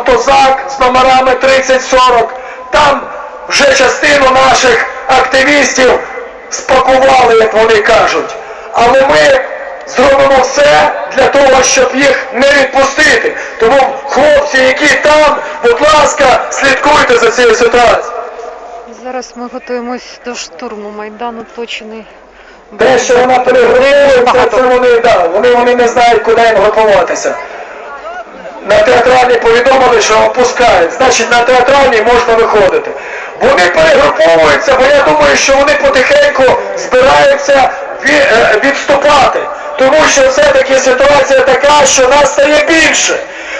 автозак з номерами 3040. Там вже частину наших активістів спакували, як вони кажуть. Але ми зробимо все для того, щоб їх не відпустити. Тому хлопці, які там, будь ласка, слідкуйте за цією ситуацією. Зараз ми готуємось до штурму Майдану точений. Те, що вона перегруповується, це вони, да, вони, вони не знають, куди їм готуватися. На театральній повідомили, що опускають. Значить, на театральній можна виходити. Вони перегруповуються, бо я думаю, що вони потихеньку збираються е, відступати. Тому що все-таки ситуація така, що нас стає більше.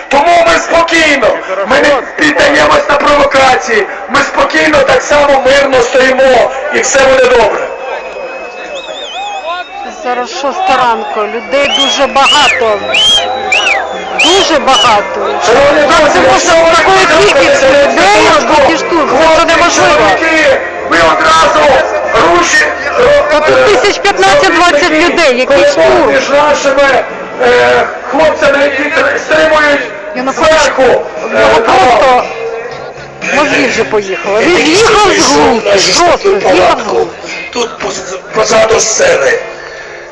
Тому ми спокійно, ми не піддаємось на провокації, ми спокійно так само мирно стоїмо і все буде добре. Зараз шоста ранку. Людей дуже багато. Дуже багато. Шановні Це ви такої кількості людей робити штурм. Це неможливо. Ми одразу руші... Та тут тисяч 15-20 людей, Перебор штурм? між нашими е, хлопцями, які стримують зверху. в е, просто мозги вже поїхали. Він з'їхав з глузду, просто з'їхав з глузду. Тут позаду сцени.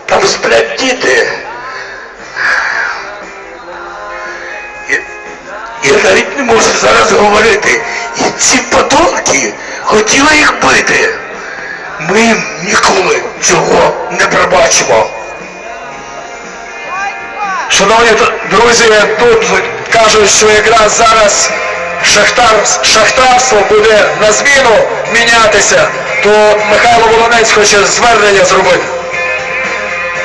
Там сплять діти. Я навіть не можу зараз говорити. І ці подонки хотіли їх бити. Ми їм ніколи цього не пробачимо. Шановні друзі, тут кажуть, що якраз зараз шахтар, шахтарство буде на зміну мінятися, то Михайло Волонець хоче звернення зробити.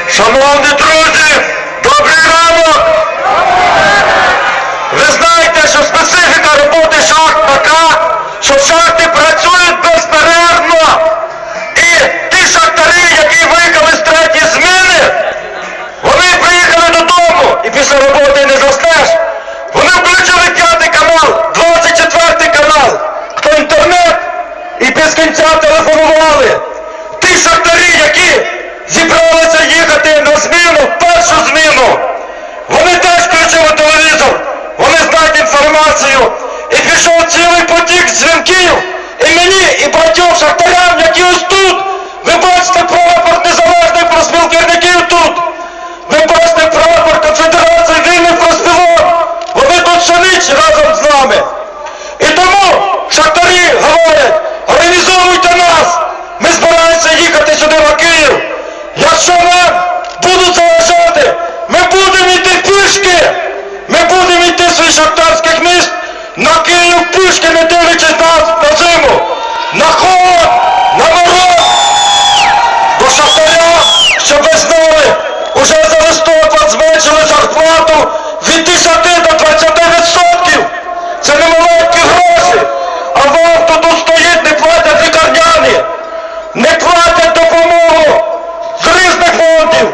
Шановні друзі, добрий ранок! Ви знаєте, що специфіка роботи шахт така, що шахти працюють безперервно. І ті шахтарі, які виїхали з третьої зміни, вони приїхали додому і після роботи не заснеш. Вони включили п'ятий канал, 24 канал, хто інтернет і без кінця телефонували. Ті шахтарі, які зібралися їхати на зміну, першу зміну, вони теж включили телевізор, вони знають інформацію. І пішов цілий потік дзвінків і мені, і багатьом шахтарям, які ось тут. Ви бачите прапор незалежної проспілківників тут. Ви бачите прапор Конфедерації вільних профспілок. Вони тут всю разом з нами. І тому шахтарі говорять, організовуйте нас. Ми збираємося їхати сюди на Київ. Якщо нам будуть заважати, ми будемо йти пішки. Ми будемо йти з шахтарських міст на Київ пішки, не дивлячись на, на зиму, на мороз. До шахтаря, щоб ви знали, уже за листопад зменшили зарплату від 10 до 20 відсотків. Це не маленькі гроші. А вам тут стоїть, не платять лікарняні, не платять допомогу з різних фондів,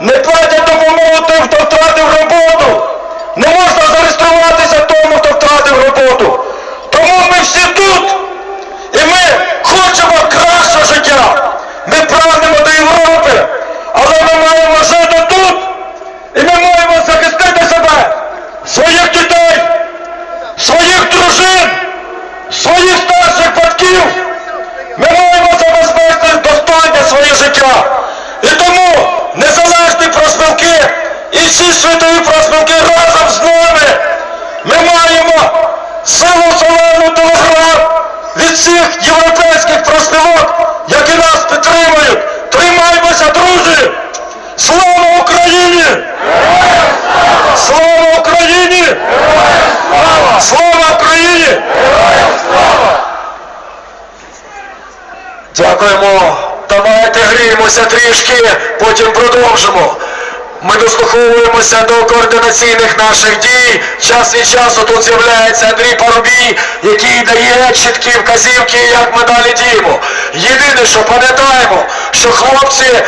не платять допомогу тим, хто втратив роботу. Не можна зареєструватися тому, хто втратив роботу. Тому ми всі тут. І ми хочемо кращого життя. Ми прагнемо до Європи, але ми маємо жити тут. І ми маємо захистити себе, своїх дітей, своїх дружин, своїх старших батьків. Ми маємо забезпечити достойне своє життя. І тому незалежні профспілки і всі світові профспілки разом з нами. Ми маємо силу зелену телеграм від всіх профспілок, які нас підтримують. Тримаймося, друзі! Слава Україні! Слава Україні! Слава Україні! Дякуємо. Давайте гріємося трішки, потім продовжимо. Ми дослуховуємося до координаційних наших дій. Час від часу тут з'являється Андрій Парубій, який дає чіткі вказівки, як ми далі діємо. Єдине, що пам'ятаємо, що хлопці,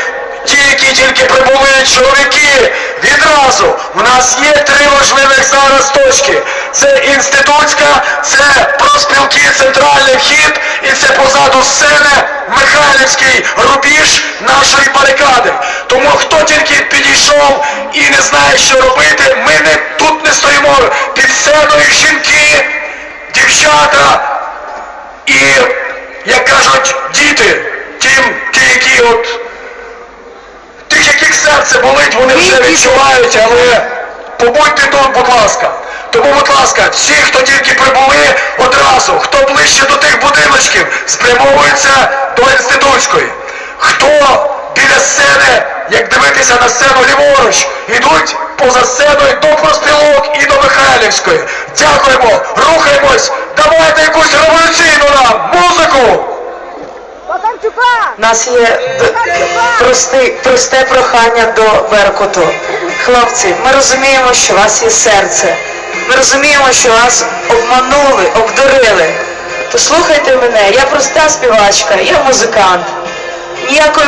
ті, які тільки прибули чоловіки, відразу в нас є три важливих зараз точки. Це інститутська, це проспілки, центральний вхід і це позаду сцени Михайлівський рубіж нашої барикади. Тому хто тільки підійшов і не знає, що робити, ми не тут не стоїмо під сценою жінки, дівчата і, як кажуть, діти, тим, ті, які от тих, яких серце болить, вони вже відчувають, але побудьте тут, будь ласка. Тому, будь ласка, всі, хто тільки прибули одразу, хто ближче до тих будиночків, спрямовується до інститутської. Хто біля сцени, як дивитися на сцену ліворуч, йдуть поза сценою до Проспілок і до Михайлівської. Дякуємо, рухаємось, давайте якусь революційну нам музику! У нас є прости, просте прохання до Беркуту. Хлопці, ми розуміємо, що у вас є серце. Ми розуміємо, що вас обманули, обдурили. То слухайте мене, я проста співачка, я музикант. Ніякої